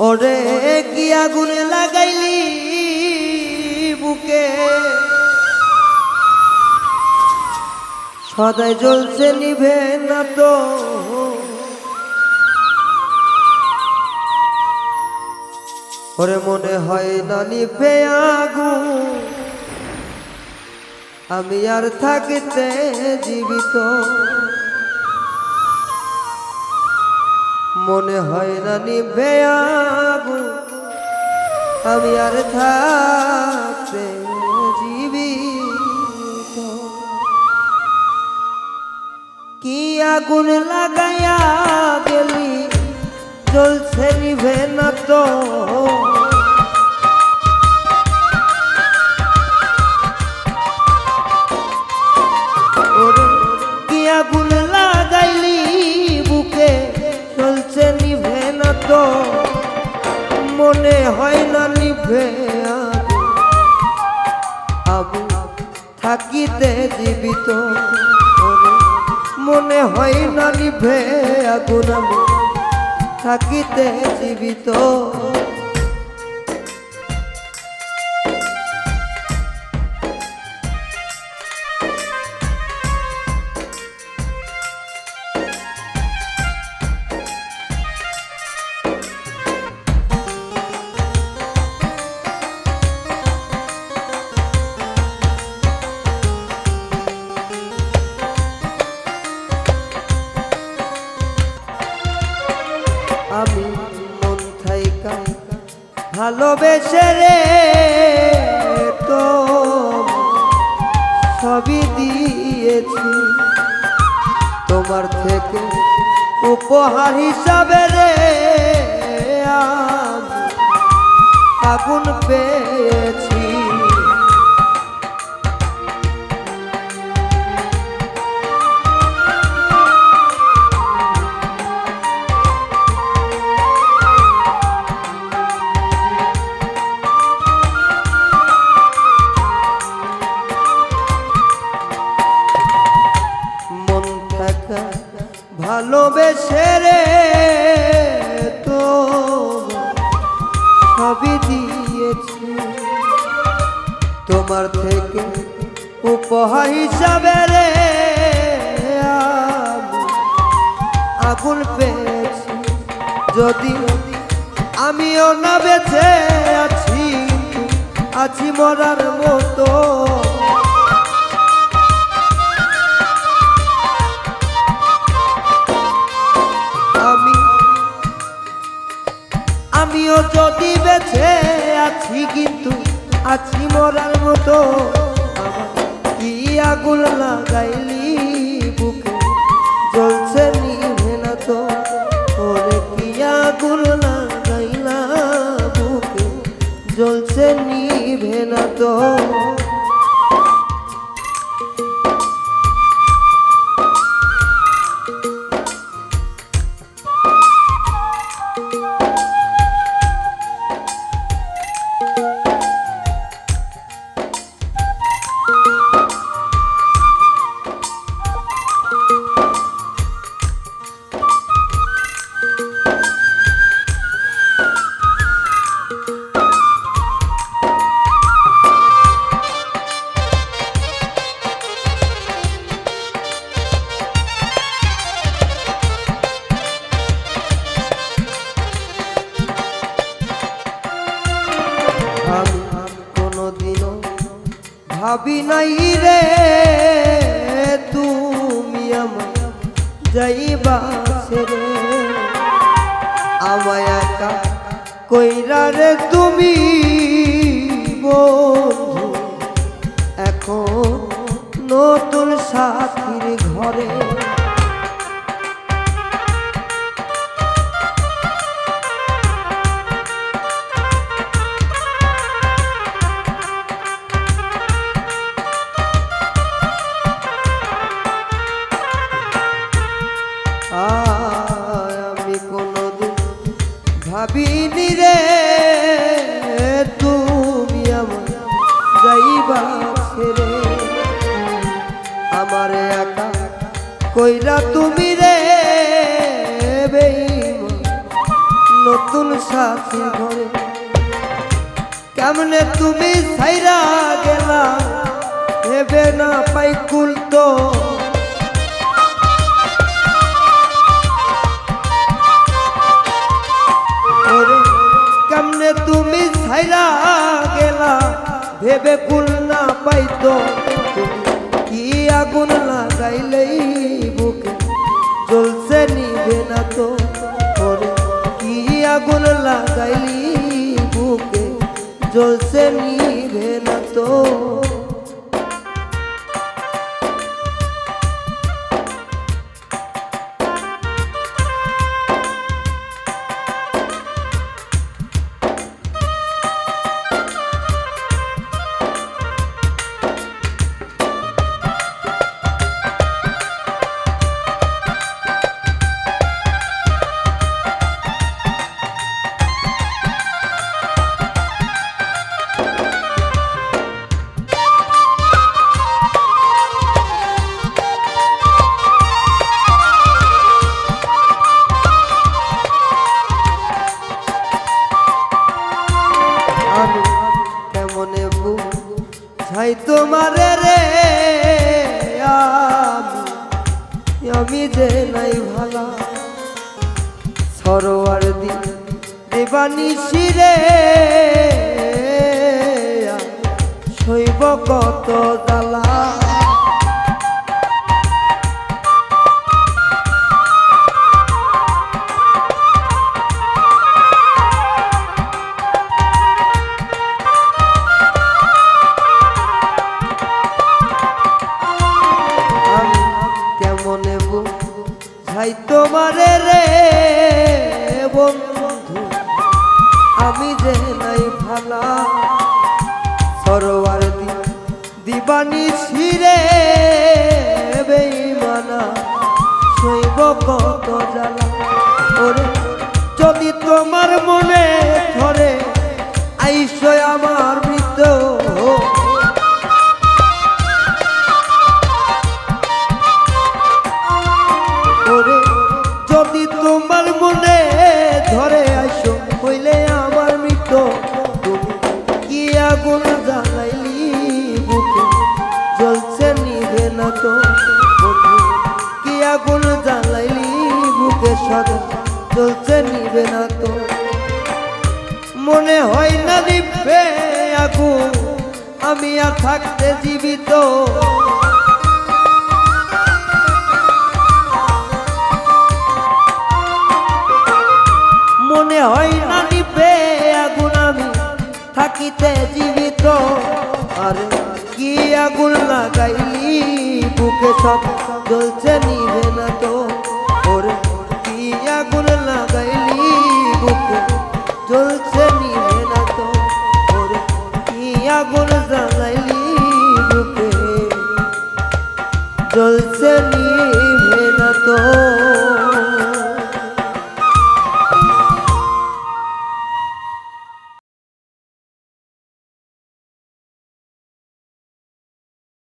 ওরে, কি আগুন লাগাইলি বুকে? সদাই জ্বলছে নিভে না তো। ওরে, মনে হয় না নিভে আগুন। আমি আর থাকিতে জীবিত। মনে হয় না নিভে আগুন আমি আর থাকতে জীবিত। কি আগুন লাগাইয়া গেলি? জ্বলছে নিভে না তো। নিভে আবু থাকিতে জীবিত মনে হয় না নিভে আগুন আমি থাকিতে জীবিত ভালোবেসে রে তো সবই দিয়েছি। তোমার থেকে উপহার হিসাবে রে আগুন পেয়েছি। ভালোবেসে রে তো সবই দিয়েছি। তোমার থেকে উপহার হিসাবে রে আগুন পেয়েছি। যদি আমিও না বেঁচে আছি আছি মরার মতো আমিও যদি বেঁচে আছি কিন্তু আছি মরার মতো। কি আগুন লাগাইলি বুকে? জ্বলছে নিভে না তো। ওরে কি আগুন আমি কোনোদিনও ভাবি নাই রে তুমি আমার যাইবা রে আমায় একা কইরা রে তুমি কইরা তুমি রে নতুন সাথী ঘরে। কেমনে তুমি সাইরা গেলা, ভেবে না পাই কুল তো। কেমনে তুমি সাইরা গেলা, ভেবে কুল না পাইতো আগুন লাগাইলেই বুকে জ্বলছে নিবে না তো ওরে কি আগুন লাগাইলি বুকে? জ্বলছে নিবে না তো সরোয়ার দি দেবানি শিরে শৈব কত জ্বালা। যে নাই ভালা। সরোয়ার দিবানি ছিরে বেইমানা শৈব কত জ্বালা। ওরে, যদি তোমার মনে ধরে আগুন জ্বালাইলি বুকে। জ্বলছে নিভে না তো কি আগুন জ্বালাইলি বুকে সদা। জ্বলছে নিভে না তো। মনে হয় না নিভে আগুন, আমি আর থাকতে জীবিত। মনে হয় নিবে থাকিতে জীবিত। আর কি আগুন লাগাইলি? বুকে সব জ্বলছে নিভে না তো। ওরে, কি আগুন লাগাইলি? বুকে জ্বলছে নিভে না তো। ওরে, কি আগুন জ্বালাইলি? বুকে জ্বলছে নি